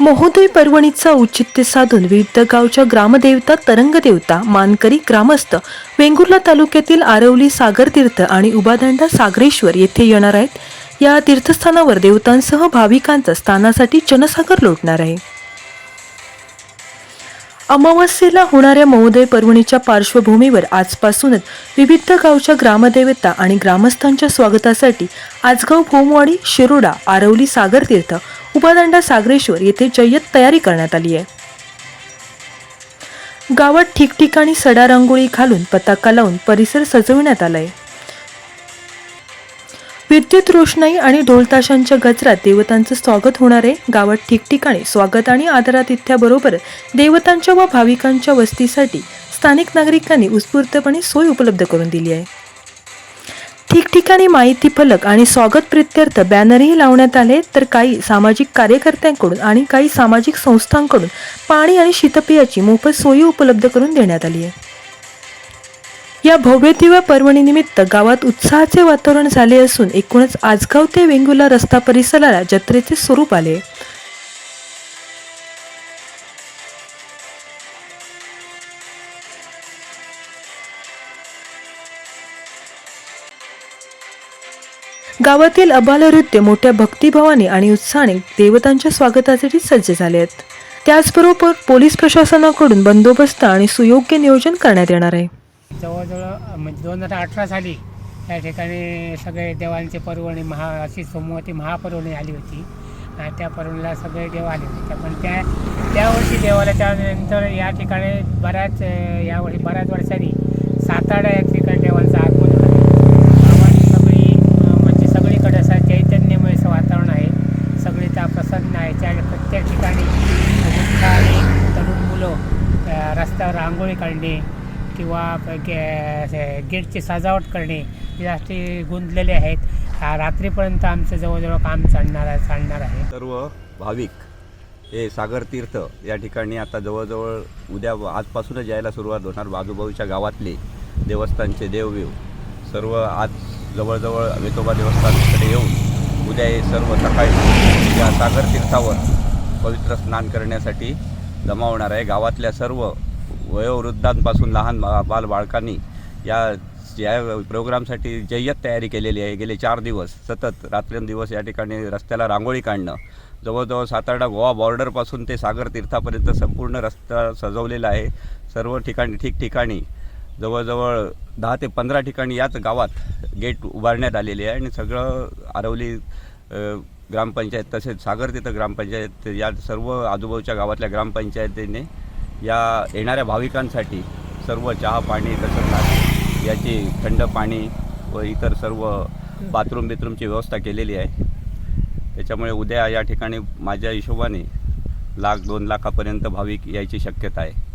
महोदय पर्वणीचा औचित्य साधून विविध गावच्या ग्रामदेवता तरंगदेवता मानकरी ग्रामस्थ वेंगुर्ला तालुक्यातील आरवली सागर तीर्थ आणि उबादंडा सागरेश्वर येथे येणार आहेत. या तीर्थस्थानावर देवतांसह भाविकांचा स्थानासाठी जनसागर लोटणार आहे. अमावस्येला होणाऱ्या महोदय पर्वणीच्या पार्श्वभूमीवर आजपासूनच विविध गावच्या ग्रामदेवता आणि ग्रामस्थांच्या स्वागतासाठी आजगाव भोमवाडी शिरोडा आरवली सागरतीर्थ उपादंडा सागरेश्वर येथे जय्यत तयारी करण्यात आली आहे. गावात ठिकठिकाणी सडा रांगोळी घालून पताका लावून परिसर सजविण्यात आलाय. विद्युत रोषणाई आणि ढोलताशांच्या गजरात देवतांचं स्वागत होणार आहे. गावात ठिकठिकाणी स्वागत आणि आदरातिथ्याबरोबर देवतांच्या व भाविकांच्या वस्तीसाठी स्थानिक नागरिकांनी उत्स्फूर्तपणे सोय उपलब्ध करून दिली आहे. ठिकठिकाणी माहिती फलक आणि स्वागत प्रित्यर्थ बॅनरही लावण्यात आले तर काही सामाजिक कार्यकर्त्यांकडून आणि काही सामाजिक संस्थांकडून पाणी आणि शीतपेयाची मोफत सोयी उपलब्ध करून देण्यात आली आहे. या भव्य पर्वणीनिमित्त गावात उत्साहाचे वातावरण झाले असून एकूणच आजगाव ते वेंगुला रस्ता परिसराला जत्रेचे स्वरूप आले गावातील अबालवृद्ध मोठ्या भक्तिभावाने आणि उत्साहाने देवतांच्या स्वागतासाठी सज्ज झाले आहेत त्याचबरोबर पोलीस प्रशासनाकडून बंदोबस्त आणि सुयोग्य नियोजन करण्यात येणार आहे. जवळजवळ म्हणजे दोन हजार अठरा साली या ठिकाणी सगळे देवांचे पर्वणी महा अशी सोमवती महापर्वणी आली होती. त्या पर्वणीला सगळे देव आले होते. पण त्या त्यावर्षी देवाला त्यानंतर या ठिकाणी बऱ्याच यावेळी यावर्षी बऱ्याच वर्षांनी सातारा या ठिकाणी देवांचं आगमन झालं गावात सगळी अं, म्हणजे सगळीकडे असं चैतन्यमय असं वातावरण आहे सगळी त्या प्रसन्न आहे त्या प्रत्येक ठिकाणी मोठ्या आणि तरुण मुलं अं, रस्त्यावर रांगोळी काढणे किंवा गे- असे गेटची सजावट करणे हे यासाठी गुंतलेले आहेत. रात्रीपर्यंत आमचं जवळजवळ काम चालणार आहे चालणार आहे. सर्व भाविक हे सागर तीर्थ या ठिकाणी आता जवळजवळ उद्या आजपासूनच यायला सुरुवात होणार. बाजूबाजूच्या गावातले देवस्थानचे देवदेव सर्व आज जवळजवळ वेतोबा देवस्थानकडे येऊन उद्या हे सर्व सकाळी या सागर तीर्थावर पवित्र स्नान करण्यासाठी जमावणार आहे. गावातल्या सर्व वयोवृद्धांपासून लहान बाल बाळकांनी या या प्रोग्रामसाठी जय्यत तयारी केलेली आहे गेले चार दिवस सतत रात्रंदिवस या ठिकाणी रस्त्याला रांगोळी काढणं जवळजवळ सातारा गोवा बॉर्डरपासून ते सागर तीर्थापर्यंत संपूर्ण रस्ता सजवलेला आहे. सर्व ठिकाणी ठिकठिकाणी जवळजवळ दहा ते पंधरा ठिकाणी याच गावात गेट उभारण्यात आलेले आहे आणि सगळं आरवली ग्रामपंचायत तसेच सागर तिथं ग्रामपंचायत या सर्व आजूबाजूच्या गावातल्या ग्रामपंचायतीने या येणाऱ्या भाविकांसाठी सर्व चहा पाणी तसंच याची थंड पाणी व इतर सर्व बाथरूम बिथरूमची व्यवस्था केलेली आहे. त्याच्यामुळे उद्या या ठिकाणी माझ्या हिशोबाने लाख दोन लाखापर्यंत भाविक यायची शक्यता आहे.